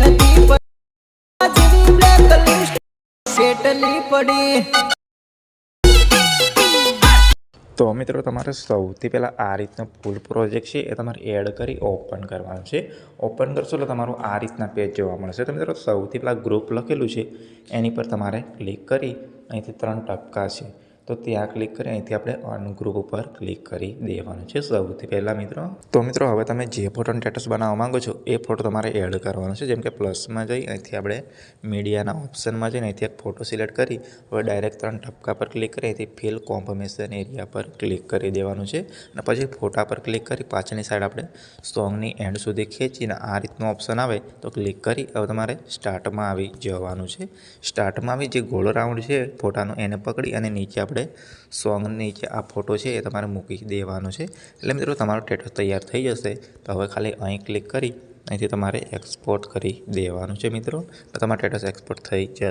નથી જેવી બ્લેક સેટલી પડી તો મિત્રો, તમારે સૌથી પહેલાં આ રીતનો ફૂલ પ્રોજેક્ટ છે એ તમારે એડ કરી ઓપન કરવાનો છે. ઓપન કરશો એટલે તમારું આ રીતના પેજ જોવા મળશે. તો મિત્રો, સૌથી પહેલાં ગ્રુપ લખેલું છે. એની પર તમારે ક્લિક કરી અહીંથી ત્રણ ટપકા છે. તો ત્યાં ક્લિક કરી અહીંથી આપણે અનગ્રુપ ઉપર ક્લિક કરી દેવાનું છે સૌથી પહેલાં મિત્રો. તો મિત્રો, હવે તમે જે ફોટોનું સ્ટેટસ બનાવવા માંગો છો, એ ફોટો તમારે એડ કરવાનો છે. જેમ કે પ્લસમાં જઈ અહીંથી આપણે મીડિયાના ઓપ્શનમાં જઈને અહીંથી એક ફોટો સિલેક્ટ કરી, હવે ડાયરેક્ટ ત્રણ ટપકા પર ક્લિક કરી, અહીંથી ફિલ કોમ્પમેશન એરિયા પર ક્લિક કરી દેવાનું છે. અને પછી ફોટા પર ક્લિક કરી પાછળની સાઈડ આપણે સોંગની એન્ડ સુધી ખેંચીને આ રીતનું ઓપ્શન આવે, તો ક્લિક કરી હવે તમારે સ્ટાર્ટમાં આવી જવાનું છે. સ્ટાર્ટમાં આવી જે ગોળ રાઉન્ડ છે, ફોટાનો એને પકડી અને નીચે આપણે સોંગ નીચે આ ફોટો છે એ તમારે મૂકી દેવાનો છે. એટલે મિત્રો, તમારો ટેટસ તૈયાર થઈ જશે, તો હવે ખાલી અહીં ક્લિક કરી અહીંથી તમારે એક્સપોર્ટ કરી દેવાનું છે મિત્રો. તો તમારું ટેટસ એક્સપોર્ટ થઈ જશે.